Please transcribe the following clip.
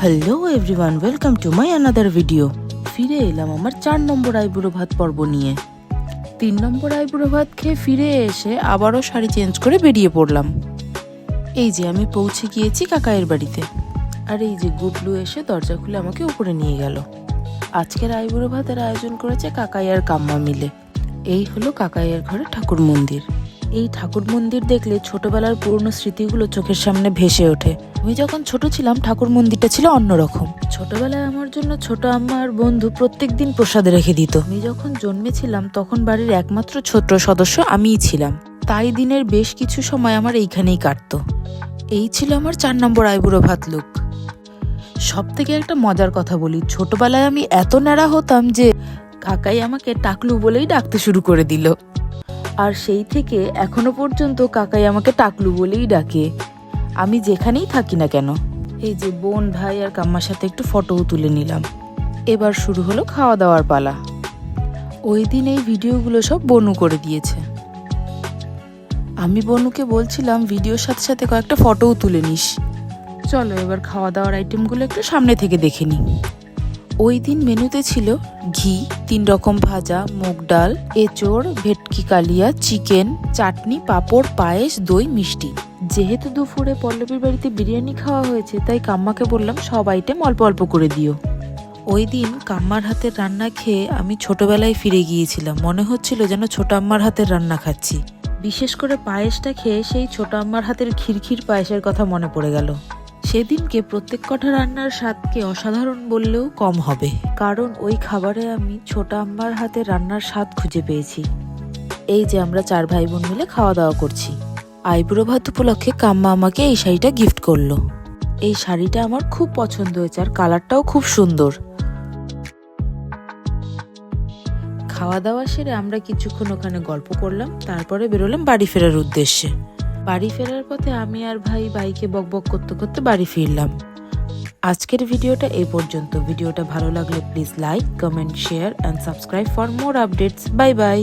Hello everyone welcome to my another video ফিরে এলাম আমার চার নম্বর আইবুড়ো ভাত পর্ব নিয়ে। তিন নম্বর আইবুড়ো ভাত খেয়ে ফিরে এসে আবারও শাড়ি চেঞ্জ করে বেরিয়ে পড়লাম। এই যে আমি পৌঁছে গিয়েছি কাকায়ের বাড়িতে। আর এই যে গুডলু এসে দরজা খুলে আমাকে উপরে নিয়ে গেল। আজকের আইবুড়ো ভাতের আয়োজন করেছে কাকাই আর কাম্মা মিলে। এই হলো কাকাইয়ের ঘরে ঠাকুর মন্দির। এই ঠাকুর মন্দির দেখলে ছোটবেলার পুরনো স্মৃতিগুলো চোখের সামনে ভেসে ওঠে। আমি যখন ছোট ছিলাম, ঠাকুর মন্দিরটা ছিল অন্যরকম। ছোটবেলায় আমার জন্য ছোট আম্মা বন্ধু প্রত্যেক দিন প্রসাদে রেখে দিত। আমি যখন জন্মেছিলাম, তখন বাড়ির একমাত্র ছোট সদস্য আমিই ছিলাম। তাই দিনের বেশ কিছু সময় আমার এইখানেই কাটতো। এই ছিল আমার চার নম্বর আইবুড়ো ভাত লুক। সব থেকে একটা মজার কথা বলি, ছোটবেলায় আমি এত ন্যাড়া হতাম যে কাকাই আমাকে টাকলু বলেই ডাকতে শুরু করে দিল। আর সেই থেকে এখনও পর্যন্ত কাকাই আমাকে টাকলু বলেই ডাকে। আমি যেখানেই থাকি না কেন। এই যে বোন, ভাই আর কাম্মার সাথে একটু ফটোও তুলে নিলাম। এবার শুরু হলো খাওয়া দাওয়ার পালা। ওই দিন এই ভিডিওগুলো সব বনু করে দিয়েছে। আমি বনুকে বলছিলাম, ভিডিওর সাথে সাথে কয়েকটা ফটোও তুলে নিস। চলো এবার খাওয়া দাওয়ার আইটেমগুলো একটু সামনে থেকে দেখে নিই। ওই দিন মেনুতে ছিল ঘি, তিন রকম ভাজা, মুগ ডাল, এঁচড়, ভেটকি কালিয়া, চিকেন, চাটনি, পাঁপড়, পায়েস, দই, মিষ্টি। যেহেতু দুপুরে পল্লবীর বাড়িতে বিরিয়ানি খাওয়া হয়েছে, তাই কাম্মাকে বললাম সব আইটেম অল্প অল্প করে দিও। ওই দিন কাম্মার হাতের রান্না খেয়ে আমি ছোটবেলায় ফিরে গিয়েছিলাম। মনে হচ্ছিল যেন ছোট আম্মার হাতের রান্না খাচ্ছি। বিশেষ করে পায়েসটা খেয়ে সেই ছোট আম্মার হাতের খিরখির পায়েসের কথা মনে পড়ে গেল। সেদিনকে প্রত্যেক কটা রান্নার স্বাদকে অসাধারণ বললেও কম হবে। কারণ ওই খাবারে আমি ছোট আম্মার হাতে রান্নার স্বাদ খুঁজে পেয়েছি। এই যে আমরা চার ভাই বোন মিলে খাওয়া দাওয়া করছি। আইবুড়ো ভাত উপলক্ষে কাম্মা আমাকে এই শাড়িটা গিফট করল। এই শাড়িটা আমার খুব পছন্দ হয়েছে আর কালারটাও খুব সুন্দর। খাওয়া দাওয়া সেরে আমরা কিছুক্ষণ ওখানে গল্প করলাম, তারপরে বেরোলাম বাড়ি ফেরার উদ্দেশ্যে। বাড়ি ফেরার পথে আমি আর ভাই বাইকে বকবক করতে করতে বাড়ি ফিরলাম। আজকের ভিডিওটা এই পর্যন্ত। ভিডিওটা ভালো লাগলে please like comment share and subscribe for more updates bye bye